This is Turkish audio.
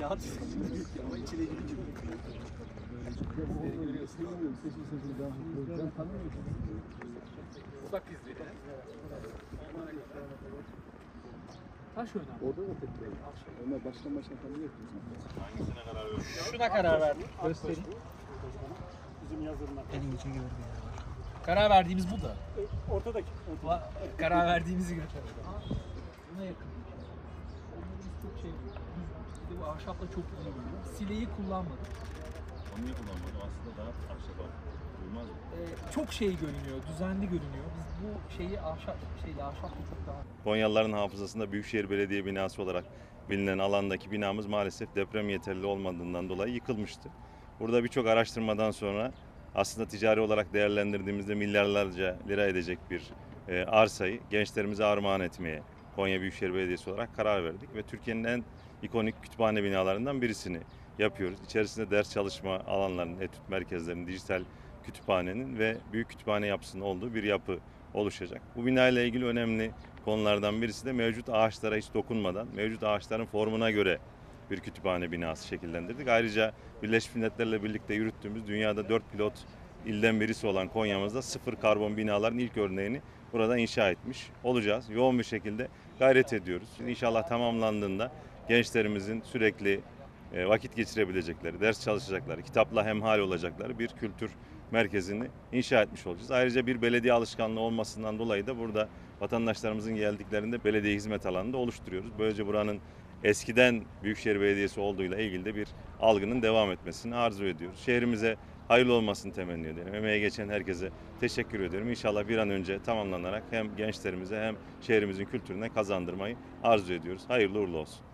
Kağıt ama içine girince Uzak izleri. Taş önemli. Orada da tek böyle. Ömer baştan başına tanıyor Şuna karar verdim. Göstereyim. Bizim yazılımlar. Benim için gördüm. Karar verdiğimiz bu da. Ortadaki. Va- Karar verdiğimizi göster. Buna yakın. Çok şey bir de bu ahşapla çok iyi geliyor. Sileği kullanmadık. Onu niye kullanmadım? Aslında daha ahşaba uymaz mı? Ee, çok şey görünüyor, düzenli görünüyor. Biz bu şeyi ahşap şeyle ahşapla çok daha Konyalıların hafızasında Büyükşehir Belediye binası olarak bilinen alandaki binamız maalesef deprem yeterli olmadığından dolayı yıkılmıştı. Burada birçok araştırmadan sonra aslında ticari olarak değerlendirdiğimizde milyarlarca lira edecek bir e, arsayı gençlerimize armağan etmeye Konya Büyükşehir Belediyesi olarak karar verdik ve Türkiye'nin en ikonik kütüphane binalarından birisini yapıyoruz. İçerisinde ders çalışma alanlarının, etüt merkezlerinin, dijital kütüphanenin ve büyük kütüphane yapısının olduğu bir yapı oluşacak. Bu bina ile ilgili önemli konulardan birisi de mevcut ağaçlara hiç dokunmadan, mevcut ağaçların formuna göre bir kütüphane binası şekillendirdik. Ayrıca Birleşmiş Milletler'le birlikte yürüttüğümüz dünyada 4 pilot ilden birisi olan Konya'mızda sıfır karbon binaların ilk örneğini burada inşa etmiş olacağız. Yoğun bir şekilde gayret ediyoruz. İnşallah tamamlandığında gençlerimizin sürekli e, vakit geçirebilecekleri, ders çalışacakları, kitapla hemhal olacakları bir kültür merkezini inşa etmiş olacağız. Ayrıca bir belediye alışkanlığı olmasından dolayı da burada vatandaşlarımızın geldiklerinde belediye hizmet alanını da oluşturuyoruz. Böylece buranın eskiden Büyükşehir Belediyesi olduğuyla ilgili de bir algının devam etmesini arzu ediyoruz. Şehrimize hayırlı olmasını temenni ederim. Emeğe geçen herkese teşekkür ediyorum. İnşallah bir an önce tamamlanarak hem gençlerimize hem şehrimizin kültürüne kazandırmayı arzu ediyoruz. Hayırlı uğurlu olsun.